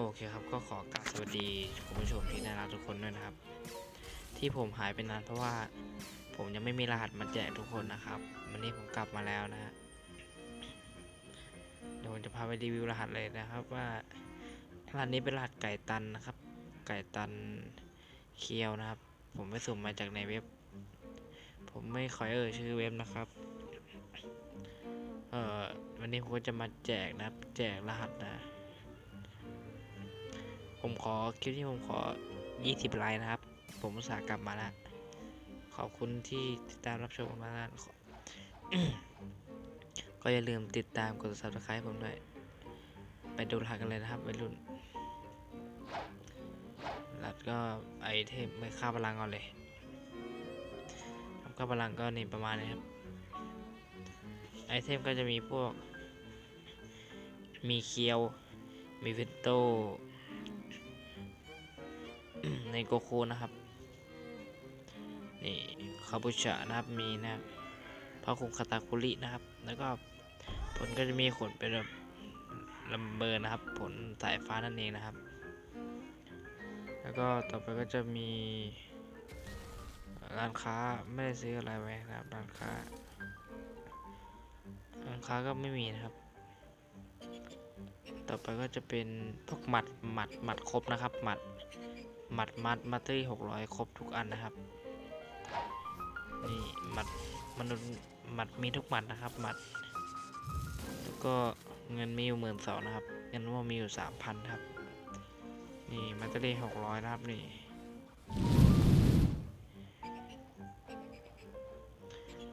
โอเคครับก็ขอกราบสวัสดีคุณผู้ชมที่น่ารักทุกคนด้วยนะครับ ที่ผมหายไปนานเพราะว่าผมยังไม่มีรหัสมาแจกทุกคนนะครับวันนี้ผมกลับมาแล้วนะฮะเดี๋ยวผมจะพาไปรีวิวรหัสเลยนะครับว่ารหัสนี้เป็นรหัสไก่ตันนะครับ ไก่ตันเคียวนะครับ ผมไปสุ่มมาจากในเว็บ ผมไม่ขอเอ่ยชื่อเว็บนะครับ เอ่อวันนี้ผมก็จะมาแจกนะครับ แจกรหัสนะ ผมขอคลิปที่ผมขอ 20 ไลค์นะครับ ผมอุตส่าห์กลับมาแล้ว ขอบคุณที่ติดตามรับชมมาแล้วก็อย่าลืมติดตามกด subscribe ผมด้วย ไปดูรหัสกันเลยนะครับวัยรุ่นรัดก็ไอเทมไม่ค่าพลังก่อนเลยทำค่าพลังก็นี่ประมาณนี้ครับ ไอเทมก็จะมีพวก มีเคียว มีเวนโต ในโกโคนะครับ นี่คาบูชานะครับมีนะครับพระคุงคาตาคุรินะครับ แล้วก็ผลก็จะมีขนเป็นแบบลัมเบอร์นะครับ ผลสายฟ้านั่นเองนะครับ แล้วก็ต่อไปก็จะมีร้านค้าไม่ได้ซื้ออะไรไว้นะครับร้านค้าร้านค้าก็ไม่มีนะครับ ต่อไปก็จะเป็นพวกหมัดหมัดหมัดครบนะครับหมัด มัดมัดมัตเตอรี่หกร้อยครบทุกอันนะครับ นี่หมัดมนุษย์หมัดมีทุกหมัดนะครับหมัด แล้วก็เงินมีอยู่หมื่นสองนะครับ เงินว่ามีอยู่สามพันครับ นี่มัตเตอรี่หกร้อยนะครับนี่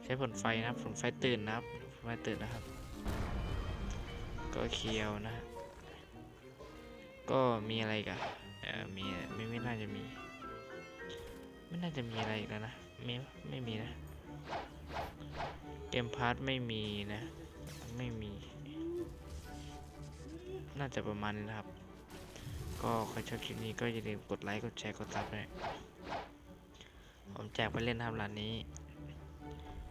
ใช้ผลไฟนะครับ ผลไฟตื่นนะครับผลไฟตื่นนะครับ ก็เคียวนะ ก็มีอะไรกันเออมีไม่ไม่น่าจะมี ไม่น่าจะมีอะไรอีกแล้วนะไม่ไม่มีนะเกมพาร์ทไม่มีนะ ไม่มี น่าจะประมาณนี้นะครับ ก็ใครชอบคลิปนี้ก็อย่าลืมกดไลค์กดแชร์กดซับด้วยผมแจกไปเล่นทำร้านนี้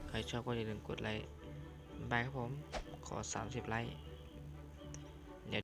ใครชอบก็อย่าลืมกดไลค์บายครับผม ขอ 30 ไลค์